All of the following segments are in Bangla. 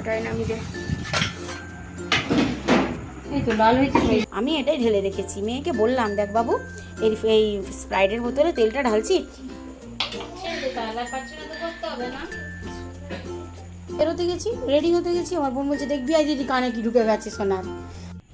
ওটাই নামি দে। আমি এটাই ঢেলে রেখেছি। মেয়েকে বললাম দেখ বাবু এই এই স্প্রাইটের বোতলে তেলটা ঢালছি? বেরোতে গেছি রেডি হতে গেছি। আমার বোন বলছে দেখবি আই দিদি কানে কি ঢুকে গেছে সোনার।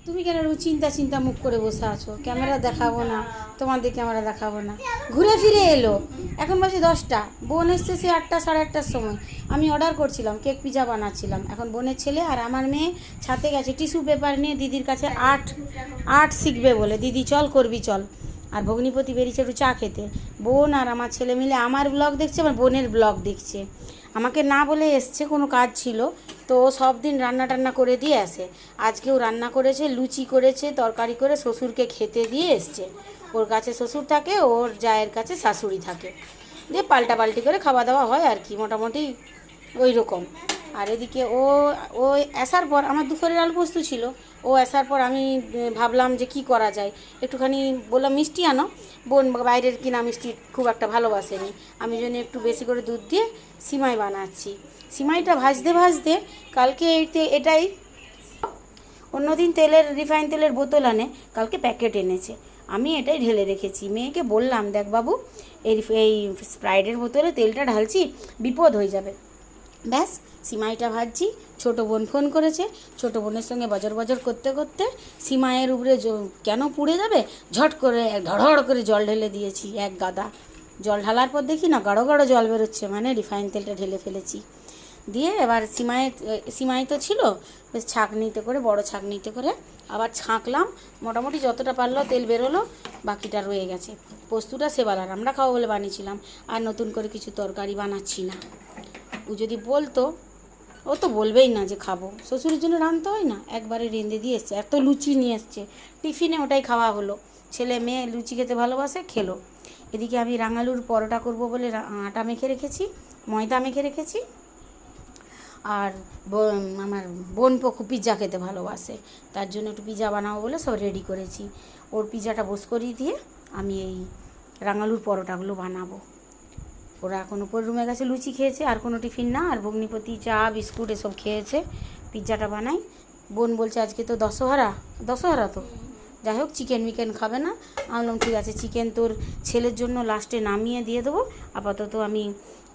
তুমি কেন চিন্তা চিন্তা মুখ করে বসে আছো? ক্যামেরা দেখাবো না, তোমাদের ক্যামেরা দেখাবো না। ঘুরে ফিরে এলো। এখন বাজে দশটা। বোন এসছে সে আটটা, সাড়ে আটটার সময়। আমি অর্ডার করছিলাম কেক পিজা বানাচ্ছিলাম। এখন বোনের ছেলে আর আমার মেয়ে ছাতে গেছে। টিস্যু পেপার নিয়ে দিদির কাছে আর্ট আর্ট শিখবে বলে। দিদি, চল করবি, চল। আর ভগ্নিপতি বেরিয়েছে একটু চা খেতে। বোন আর আমার ছেলে মিলে আমার ব্লগ দেখছে, আমার বোনের ব্লগ দেখছে। আমাকে না বলে এসছে, কোনো কাজ ছিল। তো সব দিন রান্না টান্না করে দিয়ে আসে। আজকেও রান্না করেছে, লুচি করেছে, তরকারি করে শ্বশুরকে খেতে দিয়ে এসছে। ওর কাছে শ্বশুর থাকে, ওর জায়ের কাছে শাশুড়ি থাকে। দিয়ে পাল্টা পাল্টি করে খাওয়া দাওয়া হয় আর কি, মোটামুটি ওই রকম। আর এদিকে ও ও আসার পর আমার দুপুরের আলু পোস্ত ছিল। ও আসার পর আমি ভাবলাম যে কি করা যায়। একটুখানি বললাম, মিষ্টি আনো। বোন বাইরের কিনা মিষ্টি খুব একটা ভালোবাসেনি। আমি জন্য একটু বেশি করে দুধ দিয়ে সিমাই বানাচ্ছি। সিমাইটা ভাজতে ভাজতে কালকে এটাই অন্যদিন তেলের রিফাইন তেলের বোতল আনে, কালকে প্যাকেট এনেছে। আমি এটাই ঢেলে রেখেছি। মেয়েকে বললাম, দেখ বাবু, এই এই স্প্রাইটের বোতলে তেলটা ঢালছি, বিপদ হয়ে যাবে। ব্যাস, সিমাইটা ভাজছি। ছোটো বোন ফোন করেছে। ছোটো বোনের সঙ্গে বজর বজর করতে করতে সিমাইয়ের উপরে কেন পুড়ে যাবে? ঝট করে ধড় করে জল ঢেলে দিয়েছি, এক গাদা। জল ঢালার পর দেখি না, গাঢ় গাঢ় জল বেরোচ্ছে। মানে রিফাইন তেলটা ঢেলে ফেলেছি। দিয়ে এবার সিমাই সিমাই তো ছিল, বেশ ছাঁকনিতে করে, বড় ছাঁকনিতে করে আবার ছাঁকলাম। মোটামুটি যতটা পারল তেল বেরোলো বাকিটা রয়ে গেছে। পোস্তুটা সেবালার আমরা খাওয়া বলে বানিয়েছিলাম। আর নতুন করে কিছু তরকারি বানাচ্ছি না। ও যদি বলতো, ও তো বলবেই না যে খাব। শ্বশুরের জন্য রাঁধতে হয় না, একবারে রেঁধে দিয়ে এসছে। এত লুচি নিয়ে এসছে। টিফিনে ওটাই খাওয়া হলো। ছেলে মেয়ে লুচি খেতে ভালোবাসে, খেলো। এদিকে আমি রাঙালুর পরোটা করব বলে আটা মেখে রেখেছি, ময়দা মেখে রেখেছি। আর আমার বোন পক্ষু পিৎজা খেতে ভালোবাসে। তার জন্য একটু পিৎজা বানাবো বলে সব রেডি করেছি। ওর পিৎজাটা বস করিয়ে দিয়ে আমি এই রাঙালুর পরোটাগুলো বানাবো। ওরা এখন উপর রুমে গেছে, লুচি খেয়েছে, আর কোনো টিফিন না, আর ভগ্নিপতি চা, বিস্কুট এসব খেয়েছে পিৎজাটা বানাই। বোন বলছে, আজকে তো দশহারা দশহারা তো? যাই হোক চিকেন মিকেন খাবে না। আমি বললাম, ঠিক আছে চিকেন তোর ছেলের জন্য লাস্টে নামিয়ে দিয়ে দেবো। আপাতত আমি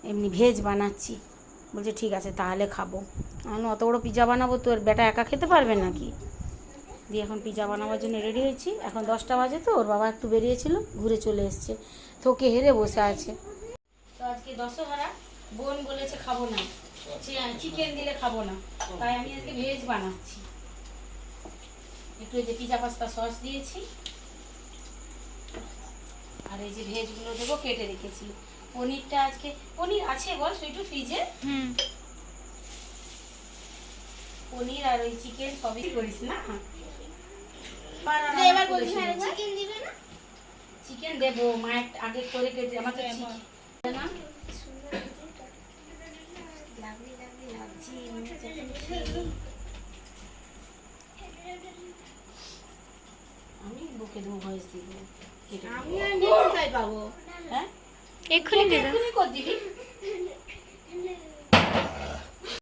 এমনি ভেজ বানাচ্ছি। বলছে, ঠিক আছে, তাহলে খাব। আমি অত বড়ো পিৎজা বানাবো তোর বেটা একা খেতে পারবে নাকি? দিয়ে এখন পিৎজা বানাবার জন্য রেডি হয়েছি। এখন দশটা বাজে তো, ওর বাবা একটু বেরিয়েছিল, ঘুরে চলে এসছে। থকে হেরে বসে আছে। তো আজকে দশহারা, বোন বলেছে খাব না। চিকেন দিলে খাব না। তাই আমি আজকে ভেজ বানাচ্ছি। একটু যে পিজা পাস্তা সস দিয়েছি। আর এই যে ভেজগুলো দেবো, কেটে রেখেছি। পনিরটা আজকে পনির আছে বল সুইটু ফ্রিজে পনির আর ওই চিকেন সবই করিস না? এবার বলছি চিকেন দিবে না? চিকেন দেবো মায়ের আগে করে কেটে আমাকে হ্যাঁ, চিকেন না লাগলি লাগলি লাগছি হচ্ছে এখন খেয়ে। আমি বুকে দেবো ভয়েস দিব। আমি আর কোথায় পাবো। হ্যাঁ? এক্ষুনি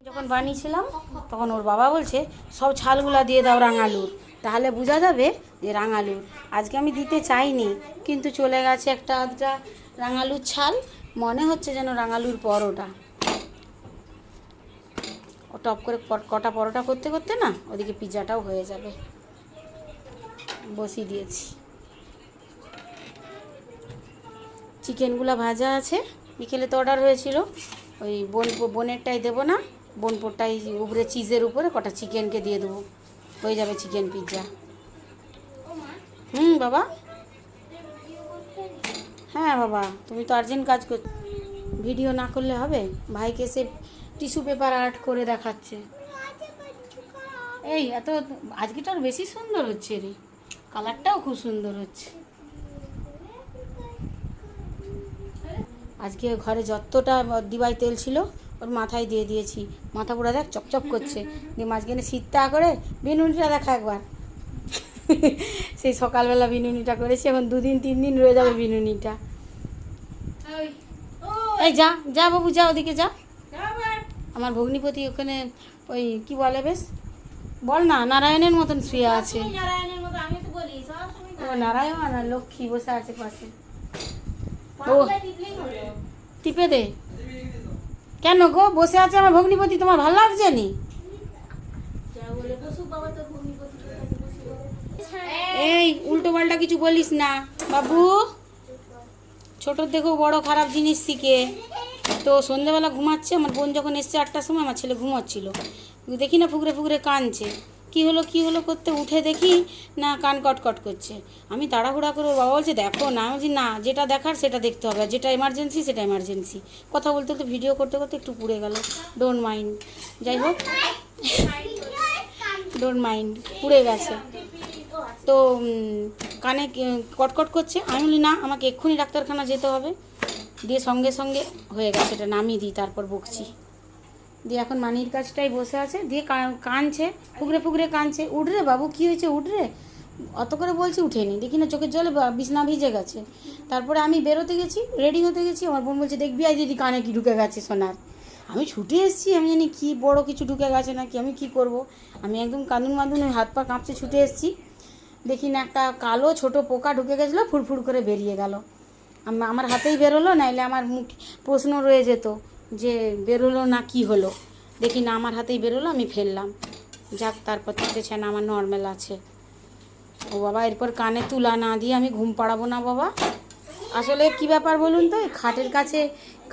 যখন বানিয়েছিলাম তখন ওর বাবা বলছে সব ছালগুলা দিয়ে দাও রাঙালুর। তাহলে বোঝা যাবে যে রাঙালুর। আজকে আমি দিতে চাইনি কিন্তু চলে গেছে একটা আধটা রাঙালুর ছাল। মনে হচ্ছে যেন রাঙালুর পরোটা। ও টপ করে কটা পরোটা করতে করতে না ওদিকে পিৎজাটাও হয়ে যাবে। বসিয়ে দিয়েছি। চিকেনগুলো ভাজা আছে। বিকেলে তো অর্ডার হয়েছিল। ওই বোন বোনেরটাই দেবো না। বোনপোরটাই উপরে চিজের উপরে কটা চিকেনকে দিয়ে দেবো। হয়ে যাবে চিকেন পিৎজা হুম, বাবা? হ্যাঁ বাবা। তুমি তো আর্জেন্ট কাজ কর ভিডিও না করলে হবে? ভাইকে সে টিস্যু পেপার আর্ট করে দেখাচ্ছে। এই, এত আজকেটা আরও বেশি সুন্দর হচ্ছে রে। কালারটাও খুব সুন্দর হচ্ছে। আজকে ঘরে যতটা দিবাই তেল ছিল ওর মাথায় দিয়ে দিয়েছি। মাথা পুরো দেখ চপচপ করছে। দিয়ে মাঝখানে শীতটা করে বিনুনিটা দেখা একবার। সেই সকালবেলা বিনুনিটা করেছি এখন দুদিন তিন দিন রয়ে যাবে বিনুনিটা। এই যা যা বাবু যা ওদিকে যা। আমার ভগ্নিপতি ওখানে ওই কি বলে বেশ? বল না নারায়ণের মতন শুয়ে আছে। নারায়ণের মতো আমি তো বলি ও নারায়ণ আর লক্ষ্মী বসে আছে পাশে। ও। টিপে দে। কেন গো? বসে আছে আমার ভগ্নিপতি তোমার ভালো লাগছে নি? যা বলে বসু বাবা তোর ভূমি বসু বসু এই উল্টো পাল্টা কিছু বলিস না। বাবু ছোটোর দেখো বড় খারাপ জিনিস শিখে। তো সন্ধ্যেবেলা ঘুমাচ্ছে আমার বোন যখন এসছে আটটার সময় আমার ছেলে ঘুমাচ্ছিল। দেখি না ফুকরে ফুকরে কানছে কি হলো কি হলো করতে? উঠে দেখি না, কান কটকট করছে। আমি তাড়াহুড়া করে বাবা বলছে, দেখো না। আমি বলছি, না, যেটা দেখার সেটা দেখতে হবে। যেটা এমার্জেন্সি সেটা এমার্জেন্সি কথা বলতে বলতে ভিডিও করতে করতে একটু পুড়ে গেল। ডোন্ট মাইন্ড যাই হোক ডোন্ট মাইন্ড পুড়ে গেছে। তো কানে কটকট করছে। আমি বলি, না, আমাকে এক্ষুনি ডাক্তারখানা যেতে হবে। দিয়ে সঙ্গে সঙ্গে হয়ে গেছে। এটা নামিয়ে দিই, তারপর বকছি। দিয়ে এখন মানির কাছটাই বসে আছে। দিয়ে কানছে ফুকরে ফুকরে কানছে উঠরে বাবু, কি হয়েছে? উঠরে অত করে বলছি, উঠেনি। দেখি না, চোখের জলে বিছনা ভিজে গেছে। তারপরে আমি বেরোতে গেছি রেডি হতে গেছি। আমার বোন বলছে, দেখবি আই দিদি কানে কি ঢুকে গেছে সোনার। আমি ছুটে এসেছি, আমি জানি কি বড় কিছু ঢুকে গেছে নাকি, আমি কি করব? আমি একদম কাঁদুন মাদুন হাত পা কাঁপছে, ছুটে এসেছি। দেখি না, একটা কালো ছোট পোকা ঢুকে গেছিল, ফুরফুর করে বেরিয়ে গেল। আমার হাতেই বেরোলো, নাইলে আমার মুখ প্রশ্ন রয়ে যেত যে বেরোলো না কি হলো? দেখি না আমার হাতেই বেরোলো, আমি ফেললাম। যাক, তারপর থেকে ছানা আমার নর্মাল আছে। ও বাবা, এরপর কানে তুলা না দিয়ে আমি ঘুম পাড়াবো না বাবা। আসলে কি ব্যাপার বলুন তো খাটের কাছে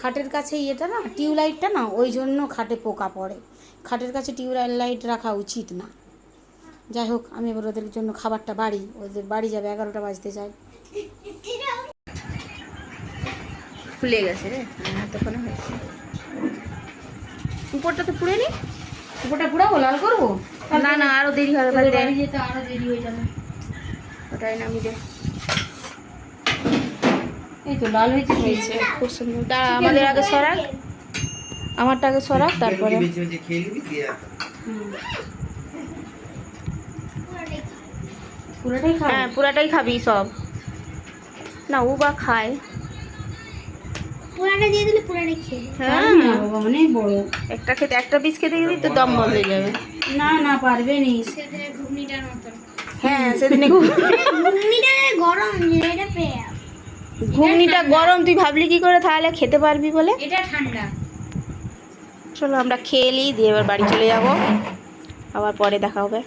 খাটের কাছে ইয়েটা না, টিউবলাইটটা না, ওই জন্য খাটে পোকা পড়ে। খাটের কাছে টিউবলাইট রাখা উচিত না। যাই হোক, আমি এবার ওদের জন্য খাবারটা বাড়ি, ওদের বাড়ি যাবে, এগারোটা বাজতে যায়। ফুলে গেছে রে তখন হয়েছে উপরটা তো পুড়ে নি? উপরটা পুড়াবো লাল করব? না না আরও দেরি হবে তাহলে বাড়ি বাড়ি যেতে আরও দেরি হয়ে যাবে। ওটাই নামিয়ে দে। এই তো লাল হয়েছে হয়েছে খুব সুন্দর। দাঁড়া আমাদের আগে সরাক। আমারটা আগে সরাক তারপরে। পুরোটাই খাব? হ্যাঁ পুরাটাই খাবি সব। না ও বা খায়। পুরাটা দিয়ে দিলে পুরাটা খেয়ে হ্যাঁ। না বাবা অনেক বড়। একটা খেতে একটা পিস খেতে গেলেই তো দম বন্ধ হয়ে যাবে। না না পারবে নি। ঘুগনিটার হ্যাঁ সেদিনে ঘুগনিটা গরম এটা পেয়ে ঘুগনিটা গরম তুই ভাবলি কি করে? তাহলে খেতে পারবি বলে? এটা ঠান্ডা। চলো আমরা খেয়ে নিই দিয়ে এবার বাড়ি চলে যাব। আবার পরে দেখা হবে।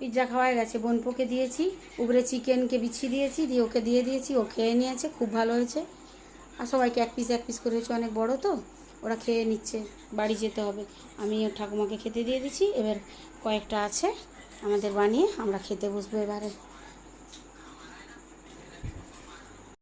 পিৎজা খাওয়া গেছে। বোনপোকে দিয়েছি উপরে চিকেনকে বিছিয়ে দিয়েছি, দিয়ে ওকে দিয়ে দিয়েছি, ও খেয়ে নিয়েছে, খুব ভালো হয়েছে। আর সবাইকে এক পিস এক পিস করে হয়েছে, অনেক বড় তো, ওরা খেয়ে নিচ্ছে, বাড়ি যেতে হবে। আমি ঠাকুমাকে খেতে দিয়ে দিচ্ছি এবার কয়েকটা আছে, আমাদের বানিয়ে আমরা খেতে বসবো এবারে।